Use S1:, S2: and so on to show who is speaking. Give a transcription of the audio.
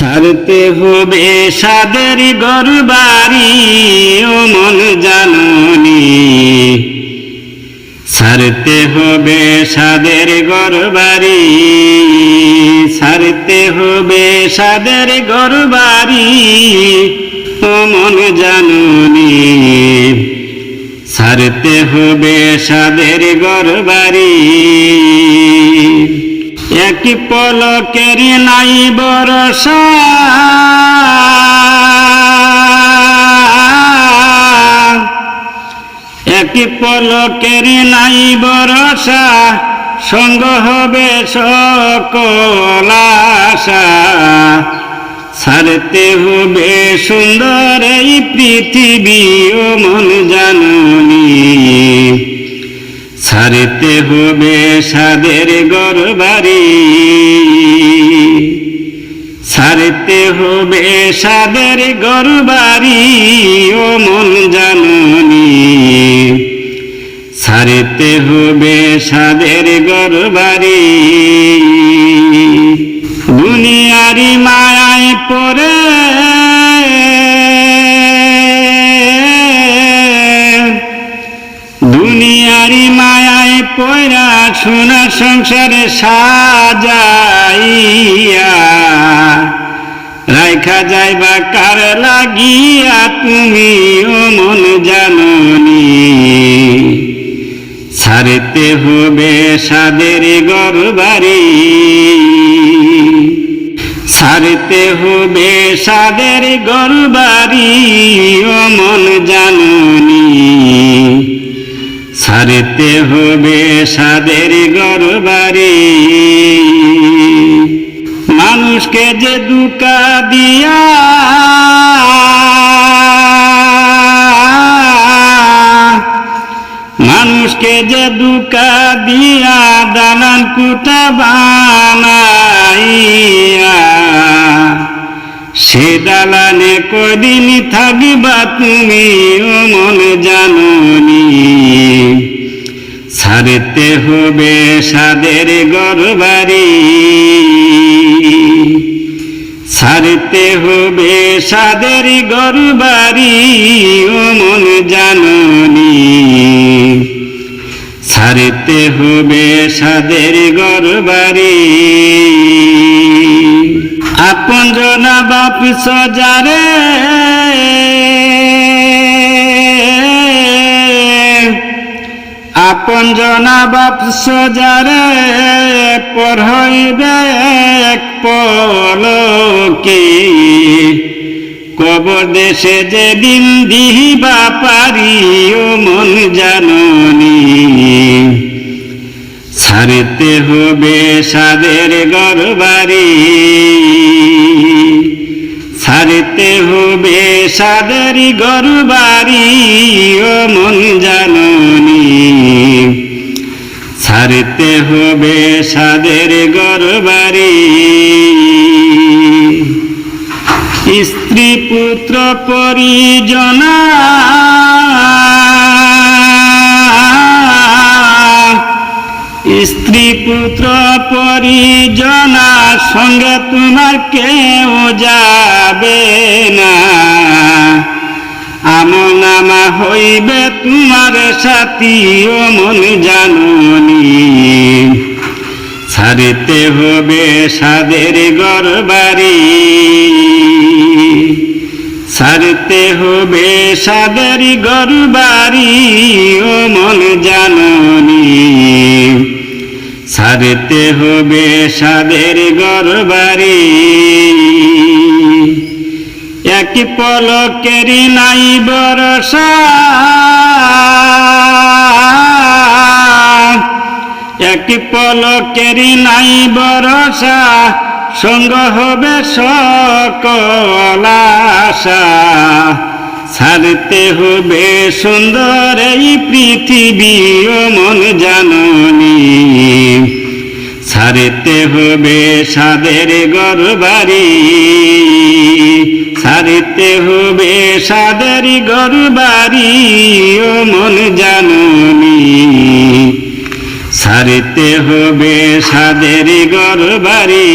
S1: ছাড়তে হবে সাদের গরু বাড়ি ও মন জাননি ছাড়তে হবে সাদের ঘর বাড়ি ছাড়তে হবে সাদের ঘর বাড়ি ও মন জাননি ছাড়তে হবে সাদের ঘর বাড়ি একটি পলকের নাই বরসা। একটি পলকের নাই বরসা, সঙ্গ হবে সকল আশা। ছাড়তে হবে সুন্দর এই পৃথিবী ও মন জাননি। ছাড়তে হবে সাদের গরবারি। ছাড়তে হবে সাদের গরবারি, ও মন জাননি। ছাড়তে হবে সাদের গরবারি। দুনিয়ারি মায়ায় পয়রা সোনা সংসারে সাজাইয়া, রাইখা যাইবা কার লাগিয়া তুমি ও মন জাননি। ছাড়তে হবে সাদের গরবারি। ছাড়তে হবে সাদের গরবারি ও মন জাননি। ছাড়তে হবে সাদের গরবারি মানুষকে যে দুকা দিয়া মানুষকে যে দুকা দিয়া দালান কুটা বানাইয়া, সে দালানে কদিন থাকবা তুমি, ও মন জাননি ছাড়তে হবে সাদের গরবারি ছাড়তে হবে সাদের গরবারি ও মন জাননি। ছাড়তে হবে সাদের গরবারি আপন জনা বাপ সজারে আপন জনা বাপ সজারে পড়াইবে এক পলকে। কবর দেশে যেদিন দিবা পারি ও মন জাননি। ছাড়তে হবে সাদের গরবারি। হবে সাদের গরবারি ও মন জাননি। ছাড়তে হবে সাদের গরবারি স্ত্রী পুত্র পরিজনা। স্ত্রী পুত্র পরিজনা সঙ্গে তোমার কেউ যাবে না। আমল নামা হইবে তোমার সাথী ও মন জাননি। ছাড়তে হবে সাদের গরবারি। ছাড়তে হবে সাদের গরবারি, ও মন জাননি। ছাড়তে হবে সাদের গরবারি এক পলকের নাই বরসা এক পলকের নাই বরসা সঙ্গ হবে সকল ছাড়তে হবে সুন্দর এই পৃথিবী ও মন জাননি। ছাড়তে হবে সাদের গরবারি ছাড়তে হবে সাদের গরবারি ও মন জাননি। ছাড়তে হবে সাদের গরবারি